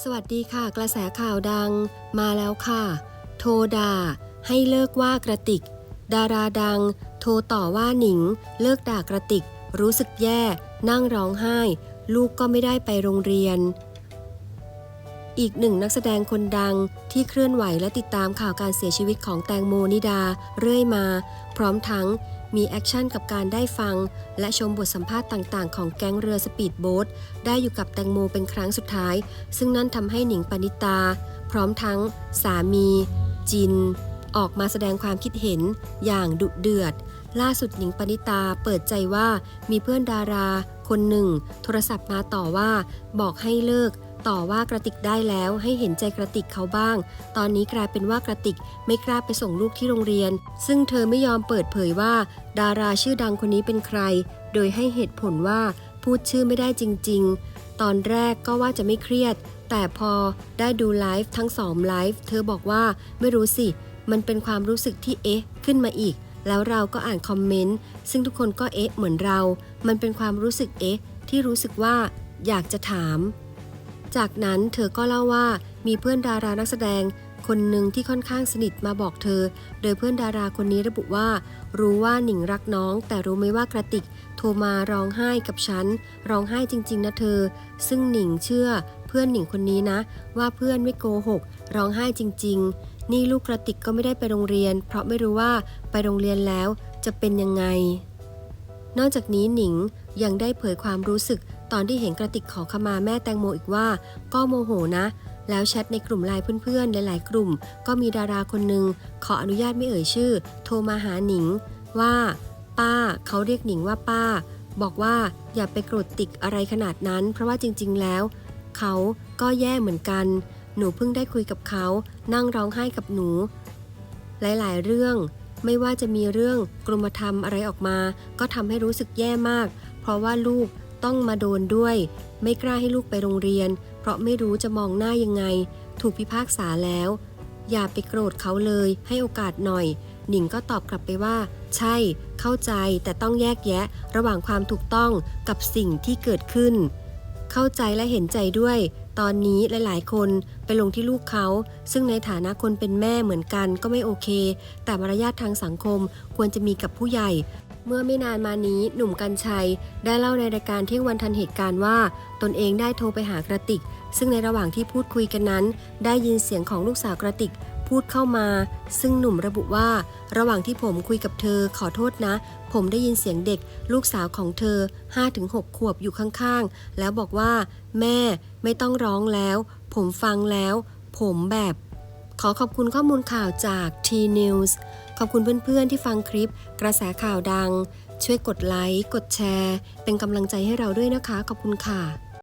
สวัสดีค่ะ กระแสข่าวดังมาแล้วค่ะ โทรด่าให้เลิกว่ากระติก ดาราดัง โทรต่อว่าหนิง เลิกด่ากระติก รู้สึกแย่ นั่งร้องไห้ ลูกก็ไม่ได้ไปโรงเรียน อีกหนึ่งนักแสดงคนดังที่เคลื่อนไหวและติดตามข่าวการเสียชีวิตของแตงโมนิดา เรื่อยมา พร้อมทั้งมีแอคชั่นกับการได้ฟัง และชมบทสัมภาษณ์ต่างๆ ของแก๊งเรือสปีดโบ๊ทได้อยู่กับแตงโมเป็นครั้งสุดท้าย ซึ่งนั่นทำให้หนิงปณิตา พร้อมทั้ง สามี จิน ออกมาแสดงความคิดเห็นอย่างดุเดือด ล่าสุดหนิงปณิตาเปิดใจว่ามีเพื่อนดารา คนหนึ่ง โทรศัพท์มาต่อว่า บอกให้เลิก ต่อว่ากระติกได้แล้วให้เห็นใจกระติกเขาบ้าง ตอนนี้กลายเป็นว่ากระติกไม่กล้าไปส่งลูกที่โรงเรียน ซึ่งเธอไม่ยอมเปิดเผยว่า ดาราชื่อดังคนนี้เป็นใคร โดยให้เหตุผลว่าพูดชื่อไม่ได้จริง ๆ ตอนแรกก็ว่าจะไม่เครียด แต่พอได้ดูไลฟ์ทั้งสองไลฟ์เธอบอกว่าไม่รู้สิ มันเป็นความรู้สึกที่เอ๊ะ ขึ้นมาอีก แล้วเราก็อ่านคอมเมนต์ซึ่งทุกคนก็เอ๊ะเหมือนเรา มันเป็นความรู้สึกเอ๊ะที่รู้สึกว่า อยากจะถาม จากนั้นเธอก็เล่าว่ามีเพื่อนดารานักแสดง คนหนึ่งที่ค่อนข้างสนิทมาบอกเธอ โดยเพื่อนดาราคนนี้ระบุว่า รู้ว่าหนิงรักน้อง แต่รู้ไหมว่ากระติก โทรมาร้องไห้กับฉัน ร้องไห้จริง ๆ นะเธอ ซึ่งหนิงเชื่อ เพื่อนหนิงคนนี้นะ ว่าเพื่อนไม่โกหก ร้องไห้จริง ๆ นี่ลูกกระติกก็ไม่ได้ไปโรงเรียน เพราะไม่รู้ว่าไปโรงเรียนแล้วจะเป็นยังไง นอกจากนี้หนิงยังได้เผยความรู้สึก ตอนที่เห็นกระติกขอขมาแม่แตงโมอีกว่า ก็โมโหนะ แล้วแชทในกลุ่มไลน์เพื่อนๆ หลายๆ กลุ่ม ก็มีดาราคนหนึ่งขออนุญาตไม่เอ่ยชื่อ โทรมาหาหนิง ว่า ป้าเขาเรียกหนิงว่าป้า บอกว่าอย่าไปโกรธติกอะไรขนาดนั้น เพราะว่าจริง ๆ แล้ว เขาก็แย่เหมือนกัน หนูเพิ่งได้คุยกับเขา นั่งร้องไห้กับหนู หลายๆ เรื่องไม่ว่าจะมีเรื่องกรมธรรมอะไรออกมา ก็ทำให้รู้สึกแย่มาก เพราะว่าลูก ต้องมาโดนด้วย ไม่กล้าให้ลูกไปโรงเรียน เพราะไม่รู้จะมองหน้ายังไง ถูกพิพากษาแล้ว อย่าไปโกรธเขาเลย ให้โอกาสหน่อย หนิงก็ตอบกลับไปว่า ใช่ เข้าใจแต่ต้องแยกแยะ ระหว่างความถูกต้องกับสิ่งที่เกิดขึ้น เข้าใจและเห็นใจด้วย ตอนนี้หลายๆ คนไปลงที่ลูกเขา ซึ่งในฐานะคนเป็นแม่เหมือนกันก็ไม่โอเค แต่มารยาททางสังคมควรจะมีกับผู้ใหญ่ เมื่อไม่นานมานี้หนุ่มกัญชัย ได้เล่าในรายการเที่ยงวันทันเหตุการณ์ว่า ตนเองได้โทรไปหากระติก ซึ่งในระหว่างที่พูดคุยกันนั้น ได้ยินเสียงของลูกสาวกระติก พูดเข้ามา ซึ่งหนุ่มระบุว่า ระหว่างที่ผมคุยกับเธอขอโทษนะ ผมได้ยินเสียงเด็ก ลูกสาวของเธอ 5-6 ขวบอยู่ข้างๆ แล้วบอกว่า แม่ไม่ต้องร้องแล้ว ผมฟังแล้ว ผมแบบ ขอขอบคุณข้อมูลข่าวจาก T News ขอบคุณเพื่อนๆที่ฟังคลิป กระแสข่าวดัง ช่วยกดไลค์กดแชร์ เป็นกำลังใจให้เราด้วยนะคะ ขอบคุณค่ะ